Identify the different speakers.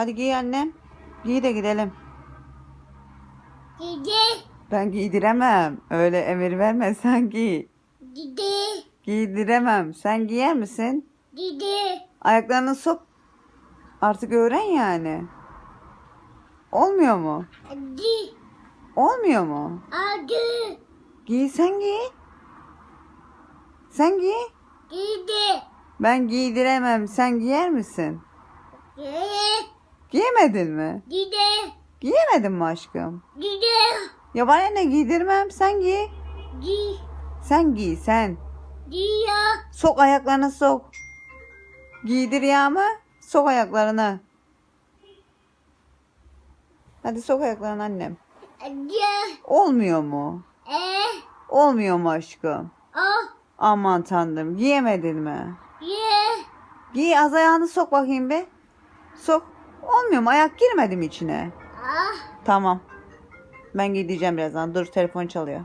Speaker 1: Hadi giy annem. Giy de gidelim.
Speaker 2: Gidi.
Speaker 1: Ben giydiremem. Öyle emir verme sen giy.
Speaker 2: Gidi.
Speaker 1: Giydiremem. Sen giyer misin?
Speaker 2: Gidi.
Speaker 1: Ayaklarını sok. Artık öğren yani. Olmuyor mu?
Speaker 2: Adi.
Speaker 1: Olmuyor mu?
Speaker 2: Adı.
Speaker 1: Giy sen giy. Sen giy.
Speaker 2: Gidi.
Speaker 1: Ben giydiremem. Sen giyer misin?
Speaker 2: Gidi.
Speaker 1: Giyemedin mi?
Speaker 2: Gidi.
Speaker 1: Giyemedin mi aşkım?
Speaker 2: Gidi.
Speaker 1: Ya bana ne giydirmem. Sen giy.
Speaker 2: Gi.
Speaker 1: Sen giy sen.
Speaker 2: Giya.
Speaker 1: Sok ayaklarını sok. Giydir yağımı. Sok ayaklarını. Hadi sok ayaklarını annem.
Speaker 2: Adi.
Speaker 1: Olmuyor mu?
Speaker 2: E.
Speaker 1: Olmuyor mu aşkım?
Speaker 2: O.
Speaker 1: Aman tanrım giyemedin mi?
Speaker 2: Ye.
Speaker 1: Giy az ayağını sok bakayım bir. Sok. Olmuyor mu? Ayak girmedi mi içine?
Speaker 2: Ah.
Speaker 1: Tamam. Ben gideceğim birazdan. Dur telefon çalıyor.